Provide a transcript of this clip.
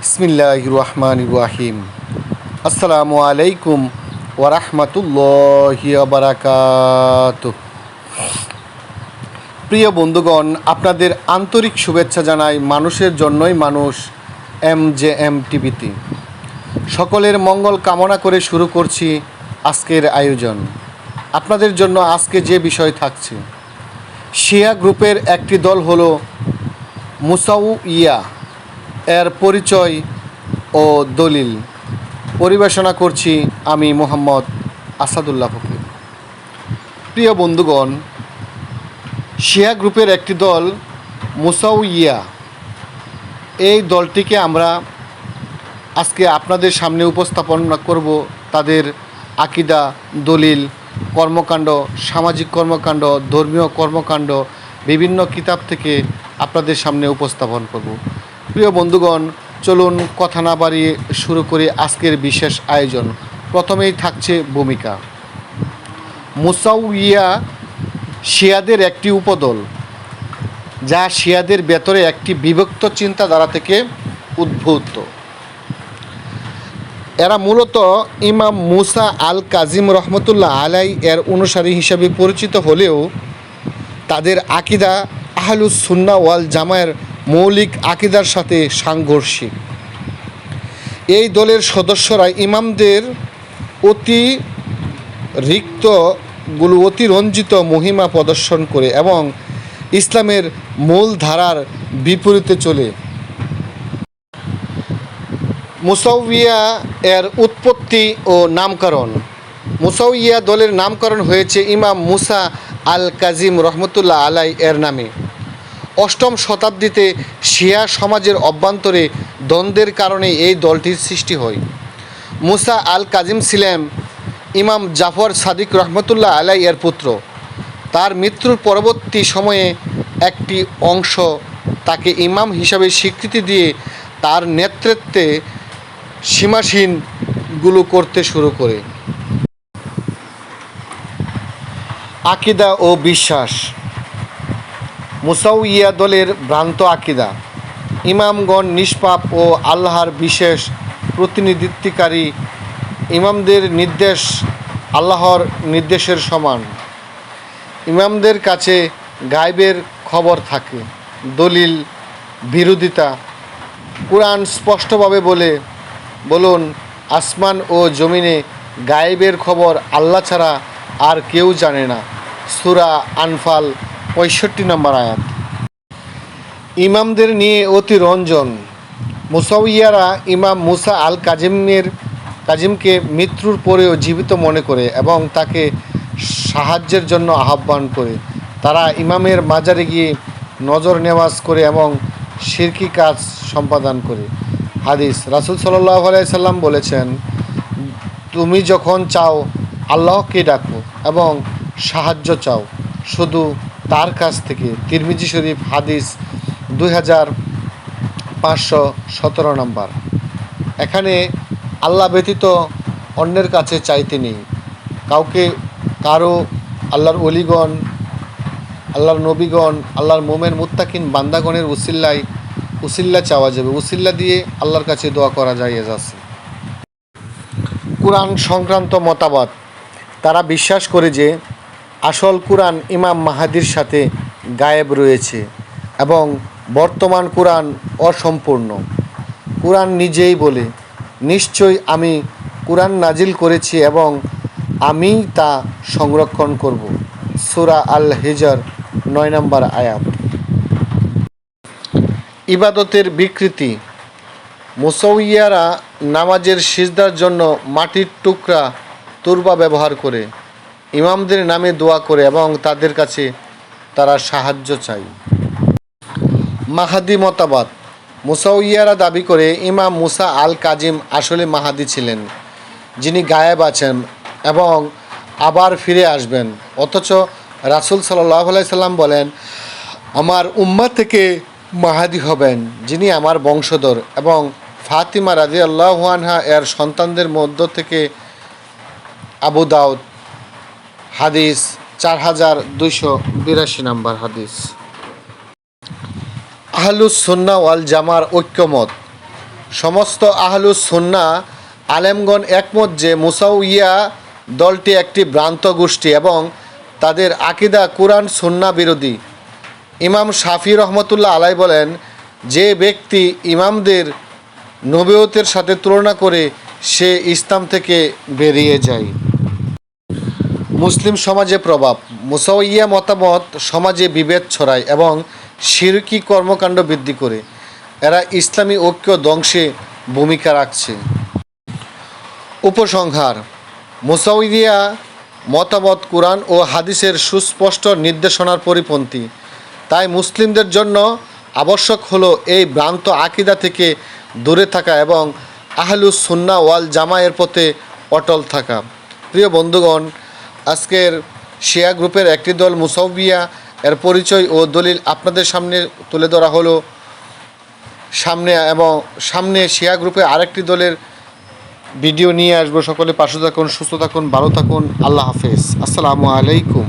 বিসমিল্লাহ রহমান রাহিম আসসালামু আলাইকুম ওরহমতুল্লাহি বারাকাত প্রিয় বন্ধুগণ, আপনাদের আন্তরিক শুভেচ্ছা জানাই মানুষের জন্যই মানুষ এম জে এম টিভিতে। সকলের মঙ্গল কামনা করে শুরু করছি আজকের আয়োজন। আপনাদের জন্য আজকে যে বিষয় থাকছে, শিয়া গ্রুপের একটি দল হলো মুসাউ ইয়া এর পরিচয় ও দলিল পরিবেশনা করছি আমি মোহাম্মদ আসাদুল্লাহ ফকির। প্রিয় বন্ধুগণ, শিয়া গ্রুপের একটি দল মুসাউইয়া। এই দলটিকে আমরা আজকে আপনাদের সামনে উপস্থাপন করব তাদের আকিদা, দলিল, কর্মকাণ্ড, সামাজিক কর্মকাণ্ড, ধর্মীয় কর্মকাণ্ড, বিভিন্ন কিতাব থেকে আপনাদের সামনে উপস্থাপন করব। প্রিয় বন্ধুগণ, চলুন কথা না বাড়িয়ে শুরু করি আজকের বিশেষ আয়োজন। প্রথমেই থাকছে ভূমিকা। মুসাউইয়া শিয়াদের একটি উপদল, যা শিয়াদের ভেতরে একটি বিভক্ত চিন্তাধারা থেকে উদ্ভূত। এরা মূলত ইমাম মুসা আল কাজিম রহমতুল্লাহ আলাই এর অনুসারী হিসাবে পরিচিত হলেও তাদের আকিদা আহলুস সুন্না ওয়াল জামায়ের মৌলিক আকিদার সাথে সাংঘর্ষিক। এই দলের সদস্যরা ইমামদের অতি রিক্তগুলো অতিরঞ্জিত মহিমা প্রদর্শন করে এবং ইসলামের মূল ধারার বিপরীতে চলে। মুসাউইয়া এর উৎপত্তি ও নামকরণ। মুসাউইয়া দলের নামকরণ হয়েছে ইমাম মুসা আল কাজিম রহমতুল্লাহ আলাই এর নামে। অষ্টম শতাব্দীতে শিয়া সমাজের অভ্যন্তরে দ্বন্দ্বের কারণে এই দলটির সৃষ্টি হয়। মুসা আল কাজিম ছিলেন ইমাম জাফর সাদিক রহমতুল্লাহ আলাই এর পুত্র। তার মৃত্যুর পরবর্তী সময়ে একটি অংশ তাকে ইমাম হিসাবে স্বীকৃতি দিয়ে তার নেতৃত্বে সীমাসীনগুলো করতে শুরু করে। আকিদা ও বিশ্বাস মুসাউইয়া দলের ভ্রান্ত আকিদা। ইমামগণ নিষ্পাপ ও আল্লাহর বিশেষ প্রতিনিধিত্বকারী ইমামদের নির্দেশ আল্লাহর নির্দেশের সমান। ইমামদের কাছে গায়েবের খবর থাকে, দলিল, বিরোধিতা। কোরআন স্পষ্টভাবে বলে, বলুন, আসমান ও জমিনে গায়েবের খবর আল্লাহ ছাড়া আর কেউ জানে না। সুরা আনফাল পঁয়ষট্টি নম্বর আয়াত। ইমামদের নিয়ে অতি রঞ্জন মুসাউইয়ারা ইমাম মুসা আল কাজিমের কাজিমকে মৃত্যুর পরেও জীবিত মনে করে এবং তাকে সাহায্যের জন্য আহ্বান করে। তারা ইমামের মাজারে গিয়ে নজর নেওয়াজ করে এবং শিরকি কাজ সম্পাদন করে। হাদিস, রাসুল সাল্লাহ বলেছেন, তুমি যখন চাও, আল্লাহকে ডাকো এবং সাহায্য চাও। শুধু তার কাছ থেকে তিরমিজি শরীফ হাদিস দুই হাজার পাঁচশো সতেরো নম্বর। এখানে আল্লাহ ব্যতীত অন্যের কাছে চাইতে নেই। কাউকে কারও আল্লাহর অলিগণ আল্লাহর নবীগণ, আল্লাহর মোমেন মুত্তাকিন বান্দাগণের উসিল্লায় উসিল্লা চাওয়া যাবে। উসিল্লা দিয়ে আল্লাহর কাছে দোয়া করা যায় যাচ্ছে কোরআন সংক্রান্ত মতামত। তারা বিশ্বাস করে যে আসল কোরআন ইমাম মাহাদির সাথে গায়েব রয়েছে এবং বর্তমান কোরআন অসম্পূর্ণ। কোরআন নিজেই বলে, নিশ্চয়ই আমি কোরআন নাজিল করেছি এবং আমি তা সংরক্ষণ করব। সুরা আল হিজর নয় নম্বর আয়াত। ইবাদতের বিকৃতি। মুসৌইয়ারা নামাজের সিজদার জন্য মাটির টুকরা তুরবা ব্যবহার করে। ইমামদের নামে দোয়া করে এবং তাদের কাছে তারা সাহায্য চাই মাহাদি মতাবাদ মুসাউইয়ারা দাবি করে ইমাম মুসা আল কাজিম আসলে মাহাদি ছিলেন, যিনি গায়েব আছেন এবং আবার ফিরে আসবেন। অথচ রাসুল সাল্লাহ সাল্লাম বলেন, আমার উম্মা থেকে মাহাদি হবেন, যিনি আমার বংশধর এবং ফাতিমা রাজি আল্লাহানহা এর সন্তানদের মধ্য থেকে আবু দাউদ হাদিস, চার হাজার দুইশো বিরাশি নম্বর হাদিস। আহলুস সুন্না ওয়াল জামার ঐক্যমত। সমস্ত আহলুস সুন্না আলেমগণ একমত যে মুসাউইয়া দলটি একটি ভ্রান্ত গোষ্ঠী এবং তাদের আকিদা কোরআন সুন্না বিরোধী। ইমাম শাফি রহমতুল্লাহ আলাই বলেন, যে ব্যক্তি ইমামদের নবীয়তের সাথে তুলনা করে সে ইসলাম থেকে বেরিয়ে যায়। মুসলিম সমাজে প্রভাব মুসাইয়া মতামত সমাজে বিভেদ ছড়ায় এবং শিরকি কর্মকাণ্ড বৃদ্ধি করে। এরা ইসলামী ঐক্য ধ্বংসে ভূমিকা রাখছে। উপসংহার মুসাউদিয়া মতামত কোরআন ও হাদিসের সুস্পষ্ট নির্দেশনার পরিপন্থী। তাই মুসলিমদের জন্য আবশ্যক হলো এই ভ্রান্ত আকিদা থেকে দূরে থাকা এবং আহলুস সুন্না ওয়াল জামায়ের পথে অটল থাকা। প্রিয় বন্ধুগণ আজকের শিয়া গ্রুপের একটি দল মুসাউবিয়া, এর পরিচয় ও দলিল আপনাদের সামনে তুলে ধরা হলো। সামনে এবং সামনে শিয়া গ্রুপে আরেকটি দলের ভিডিও নিয়ে আসব। সকলে পাশে থাকুন, সুস্থ থাকুন, ভালো থাকুন। আল্লাহ হাফেজ। আসসালামু আলাইকুম।